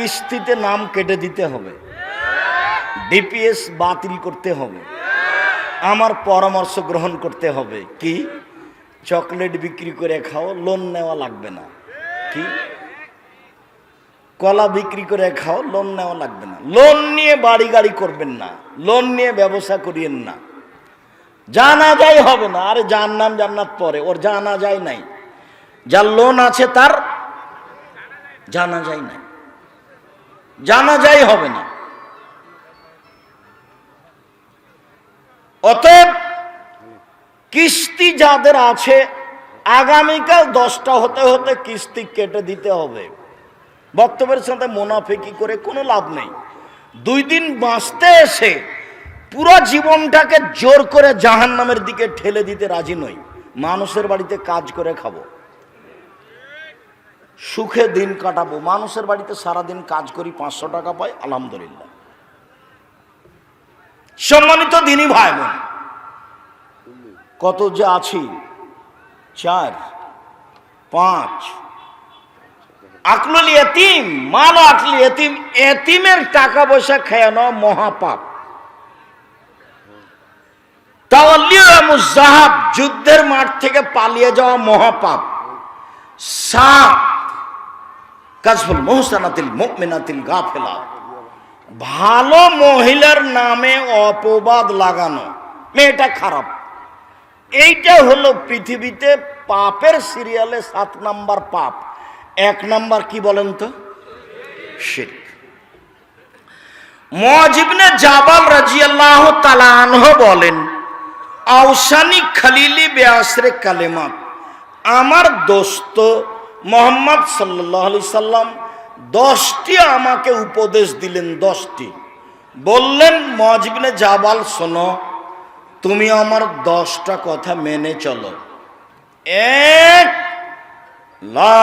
কিস্তিতে নাম কেটে দিতে হবে। ডিপিএস বাতিল করতে হবে। আমার পরামর্শ গ্রহণ করতে হবে। কি? চকলেট বিক্রি করে খাও, লোন নেওয়া লাগবে না। কি? কলা বিক্রি করে খাও, লোন নেওয়া লাগবে না। লোন নিয়ে বাড়ি গাড়ি করবেন না। লোন নিয়ে ব্যবসা করিয়েন না। জানা যায় হবে না। আরে যার নাম জান্নাত পরে, ওর জানা যায় নাই। যার লোন আছে তার জানা যায় নাই। জানা যায় হবে না। অতএব কিস্তি যাদের আছে, আগামীকাল দশটা হতে হতে কিস্তি কেটে দিতে হবে। বক্তব্যের সাথে মোনাফেকি করে কোনো লাভ নেই। দুই দিন বাঁচতে এসে পুরো জীবনটাকে জোর করে জাহান নামের দিকে ঠেলে দিতে রাজি নই। মানুষের বাড়িতে কাজ করে খাব। সুখে দিন কাটাবো। মানুষের বাড়িতে সারাদিন কাজ করি, পাঁচশো টাকা পাই, আলহামদুলিল্লাহ। সম্মানিত দিনই ভাই বোন কত যে আছি? চার, পাঁচ। আকলুল এতিম মাল আকলি এতিম এতিমের টাকা পয়সা খেয়ে নেওয়া মহাপাপ। যুদ্ধের মাঠ থেকে পালিয়ে যাওয়া মহাপাপ। সাত কাজফুল মোহসানাতিল মুমিনাতিল গাফেলা। ভালো মহিলার নামে অপবাদ লাগানো, মেয়েটা খারাপ। এইটা হলো পৃথিবীতে পাপের সিরিয়ালে সাত নাম্বার পাপ। এক নাম্বার কি বলেন তো? মজিবনে জাবাল রাজিয়াল্লাহ তালানহ বলেন আউসানি খালিলি বেআসরে কালেমাত। আমার দোস্ত মোহাম্মদ সাল্লাহ আলি সাল্লাম দশটি আমাকে উপদেশ দিলেন, দশটি। বললেন মজিবনে জাবাল, শোনো, তুমি আমার দশটা কথা মেনে চলো। এক, লা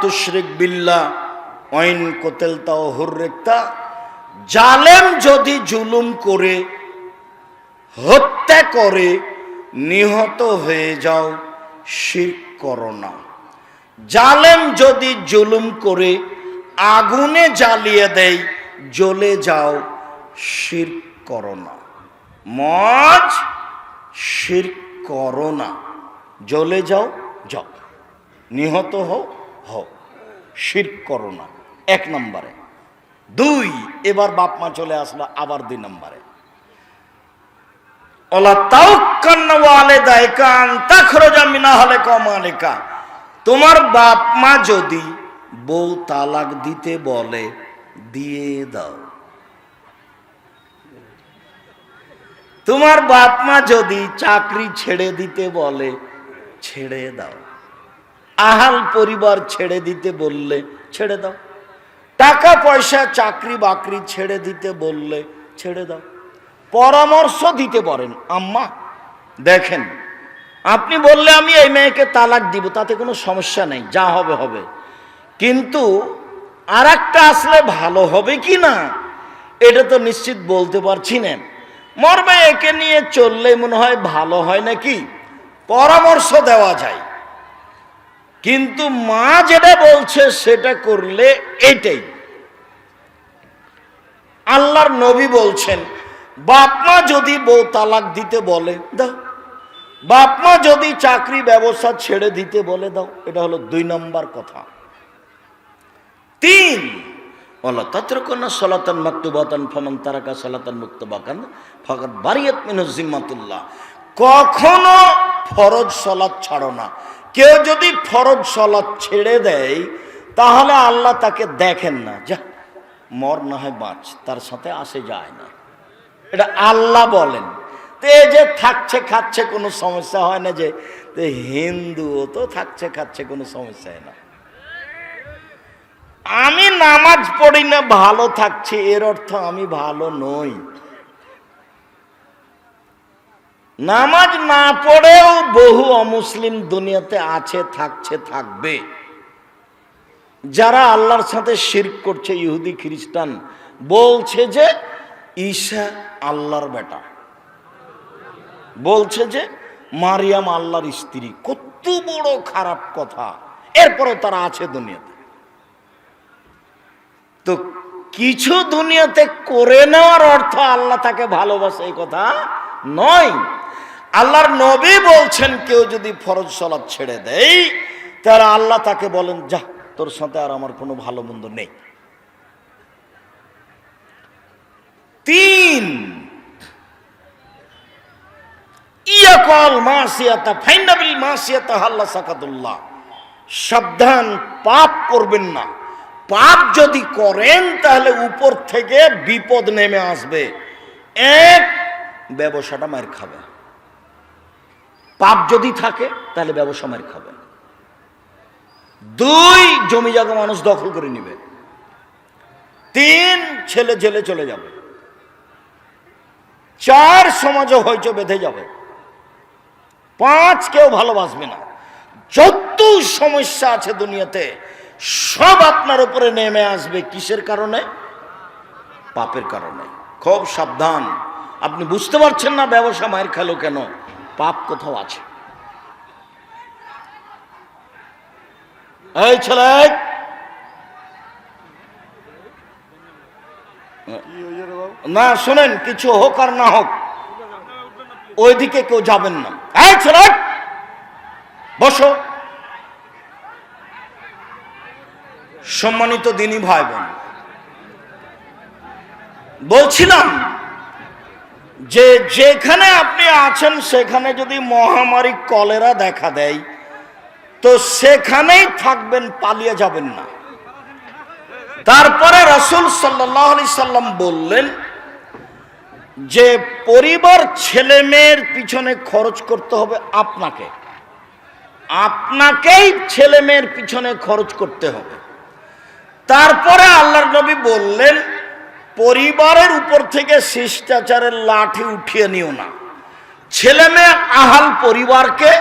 তুশরিক বিল্লাহ, ওয়াইন কোতেলতা ও হুররেকতা, জালেম যদি জুলুম করে, হত্যা করে, নিহত হয়ে যাও, শির করো না। জালেম যদি জুলুম করে, আগুনে জ্বালিয়ে দেয়, জ্বলে যাও শির করো না। মজ শির করো না। জ্বলে যাও যাও। নিহত হও হও। শির করো না। এক নম্বরে। দুই, এবার বাপ মা চলে আসলো আবার দুই নম্বরে। ওলা তাও কান্নাওয়ালে দায়কান তা খরচা মিনা হলে কমালেকা তোমার বাপ মা যদি বউ তালাক দিতে বলে, দিয়ে দাও। তোমার বাপ মা যদি চাকরি ছেড়ে দিতে বলে, ছেড়ে দাও। আহাল পরিবার ছেড়ে দিতে বললে, ছেড়ে দাও। টাকা পয়সা চাকরি বাকরি ছেড়ে দিতে বললে, ছেড়ে দাও। পরামর্শ দিতে পারেন আম্মা, দেখেন আপনি বললে আমি এই মেয়েকে তালাক দিব, তাতে কোনো সমস্যা নেই, যা হবে হবে। কিন্তু আর একটা আসলে ভালো হবে কি না, এটা তো নিশ্চিত বলতে পারছি না। মর্মে একে নিয়ে চললে মনে হয় ভালো হয় নাকি? পরামর্শ দেওয়া যায়। কিন্তু মা যেটা বলছে সেটা করলে এটাই। আল্লাহর নবী বলছেন, বাপ মা যদি বউ তালাক দিতে বলে, দাও। বাপ মা যদি চাকরি ব্যবসা ছেড়ে দিতে বলে দাও, এটা হলো দুই নম্বর কথা। তিন, বলো, তত্রকন্যা সলাতান মাকতুবাতান ফমান তারাকা সলাতান মুক্তবাকান ফকাত বারিয়াত মিনু জিম্মাতুল্লাহ। কখনো ফরজ সলাৎ ছাড়ো না। কেউ যদি ফরজ সলাৎ ছেড়ে দেয়, তাহলে আল্লাহ তাকে দেখেন না। যা, মর না হয় বাঁচ, তার সাথে আসে যায় না। এটা আল্লাহ বলেন। তো যে থাকছে খাচ্ছে কোনো সমস্যা হয় না যে হিন্দুও তো থাকছে খাচ্ছে কোনো সমস্যা না। আমি নামাজ পড়ি না, ভালো থাকছি, এর অর্থ আমি ভালো নই। নামাজ না পড়েও বহু অমুসলিম দুনিয়াতে আছে, থাকছে, থাকবে। যারা আল্লাহর সাথে শিরক করছে, ইহুদি, খ্রিস্টান, বলছে যে ঈশা আল্লাহর বেটা। বলছে যে, মারিয়াম আল্লাহর স্ত্রী, কত বড় খারাপ কথা। এরপরে তারা আছে দুনিয়াতে। তো কিছু দুনিয়াতে করে নেওয়ার অর্থ আল্লাহ তাকে ভালোবাসে এই কথা নয়। আল্লাহর নবী বলছেন, কেউ যদি ফরজ সলাৎ ছেড়ে দেয়, তাহলে আল্লাহ তাকে বলেন, যা, তোর সাথে আর আমার কোনো ভালো মন্দ নেই। তিন ইয়াকল মাসিয়াতা, ফাইনাবিল মাসিয়াতা হাল্লা সাকাতুল্লাহ। সাবধান, পাপ করবেন না। পাপ যদি করেন, তাহলে উপর থেকে বিপদ নেমে আসবে। এক, ব্যবসাটা মার খাবে। পাপ যদি থাকে, তাহলে ব্যবসা মার খাবে। দুই, জমি জায়গা মানুষ দখল করে নিবে। তিন, ছেলে জেলে চলে যাবে। চার, সমাজে হয়তো বেঁধে যাবে। পাঁচ কেউ ভালোবাসবে না। যত সমস্যা আছে দুনিয়াতে সব আপনার উপরে নেমে আসবে। কিসের কারণে? পাপের কারণে। খুব সাবধান। আপনি বুঝতে পারছেন না ব্যবসা মায়ের খেলো কেন? পাপ কোথাও আছে। এই ছেলে! না শোনেন কিছু হোক আর না হোক। ওইদিকে কেউ যাবেন না। বসো। সম্মানিত দিনী ভাই বোন বলছিলাম যে যেখানে আপনি আছেন, সেখানে যদি মহামারী কলেরা দেখা দেয়, তো সেখানেই থাকবেন, পালিয়ে যাবেন না। তারপরে রসুল সাল্লাহ সাল্লাম বললেন যে পরিবার ছেলে মেয়ের পিছনে খরচ করতে হবে আপনাকে। আপনাকেই ছেলে মেয়ের পিছনে খরচ করতে হবে। তারপরে আল্লাহর নবী বললেন, পরিবারের উপর থেকে শিষ্টাচারের লাঠি উঠিয়ে নিও না। ছেলে মেয়ে আহাল পরিবারকে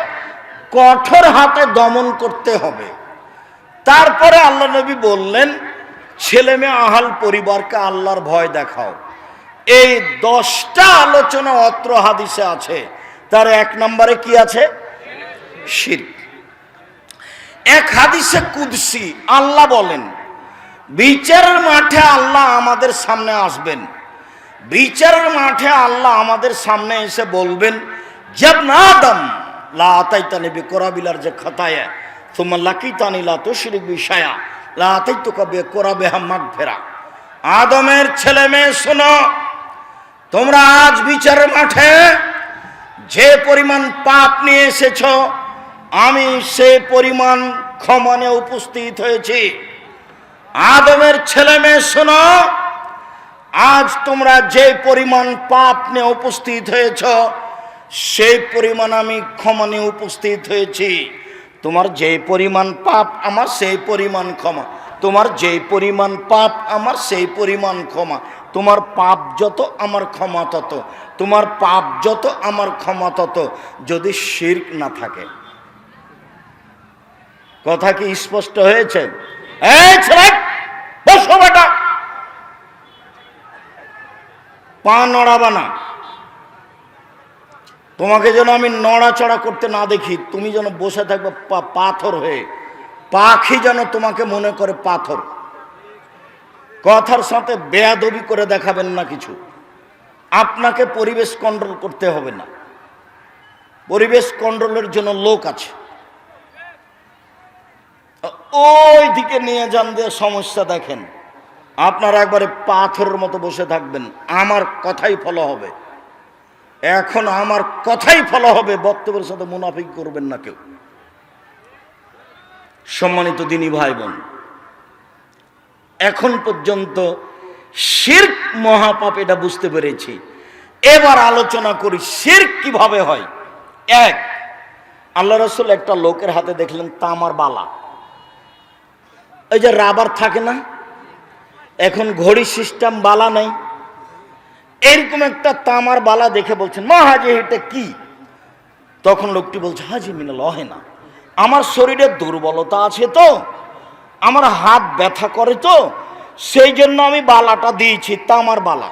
কঠোর হাতে দমন করতে হবে। তারপরে আল্লাহ নবী বললেন, ছেলে মেয়ে আহাল পরিবারকে আল্লাহর ভয় দেখাও। এই দশটা আলোচনা অত্র হাদিসে আছে। তার এক নম্বরে কি আছে? শির এক হাদিসে কুদসি, আল্লাহ বলেন, বিচারের মাঠে আল্লাহ আমাদের সামনে আসবেন। বিচারের মাঠে আল্লাহ আমাদের সামনে এসে বলবেন জব না আদম, লা আতাইতানি বিকরাবিলার যে খাতায়া তোমার লাকি তানি লা তুশরিক বিশায়া লা আতাইতুকা বিকরাবিহা মাগফিরা। আদমের ছেলে মেয়ে, শোনো তোমরা আজ বিচারের মাঠে যে পরিমাণ পাপ নিয়ে এসেছ, আমি সে পরিমাণ ক্ষমানে উপস্থিত হয়েছি। আদমের ছেলে মেয়ে, শোনো, আজ তোমরা যে পরিমাণ পাপ নিয়ে উপস্থিত হয়েছ, সেই পরিমাণ আমি ক্ষমা নিয়ে উপস্থিত হয়েছি। তোমার যে পরিমাণ পাপ, আমার সেই পরিমাণ ক্ষমা। তোমার যে পরিমাণ পাপ, আমার সেই পরিমাণ ক্ষমা। তোমার পাপ যত আমার ক্ষমা তত, তোমার পাপ যত আমার ক্ষমা তত, যদি শির্ক না থাকে। কথা কি স্পষ্ট হয়েছে? পা নড়াবা না। তোমাকে যেন আমি নড়াচড়া করতে না দেখি, তুমি যেন বসে থাকবে পাথর হয়ে। পাখি যেন তোমাকে মনে করে পাথর। কথার সাথে বেয়াদবি করে দেখাবেন না কিছু। আপনাকে পরিবেশ কন্ট্রোল করতে হবে না। পরিবেশ কন্ট্রোলের জন্য লোক আছে। ওই দিকে নিয়ে যান দিয়ে সমস্যা দেখেন। আপনারা একবারে পাথরের মতো বসে থাকবেন। আমার কথাই ফলো হবে। এখন আমার কথাই ফলো হবে, বক্তব্যের সাথে মুনাফিক করবেন না কেউ। সম্মানিত দিনী ভাই বোন এখন পর্যন্ত শির্ক মহাপাপ, এটা বুঝতে পেরেছি। এবার আলোচনা করি, শির্ক কীভাবে হয়? এক, আল্লাহ রসুল একটা লোকের হাতে দেখলেন তামার বালা। ওই যে রাবার থাকে না? এখন ঘড়ি সিস্টেম বালা নেই। এরকম একটা তামার বালা দেখে বলছেন, মা, হাজি, এটা কি? তখন লোকটি বলছে, হাজি, মিনাল অহে না আমার শরীরে দুর্বলতা আছে তো। আমার হাত ব্যথা করে তো, সেই জন্য আমি বালাটা দিয়েছি তামার বালা।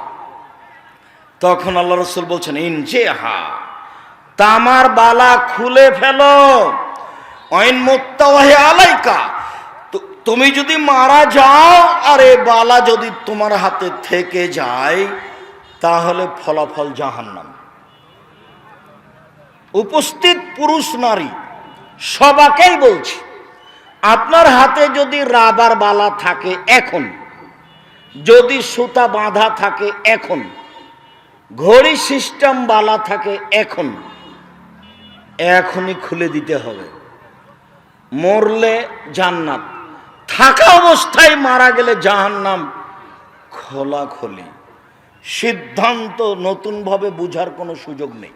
তখন আল্লাহ রসুল বলছেন ইনজে হা তামার বালা খুলে ফেলো। অইন আলাইকা তুমি যদি মারা যাও, আর এ বালা যদি তোমার হাতে থেকে যায়, তাহলে ফলাফল জাহান্নাম। উপস্থিত পুরুষ নারী, সবাকেই বলছি আপনার হাতে যদি রাবার বালা থাকে এখন, যদি সুতা বাঁধা থাকে এখন, ঘড়ি সিস্টেম বালা থাকে এখন, এখনই খুলে দিতে হবে। মরলে জান্নাত। থাকা অবস্থায় মারা গেলে জাহান্নাম খোলা খোলি সিদ্ধান্ত নতুনভাবে বুঝার কোনো সুযোগ নেই।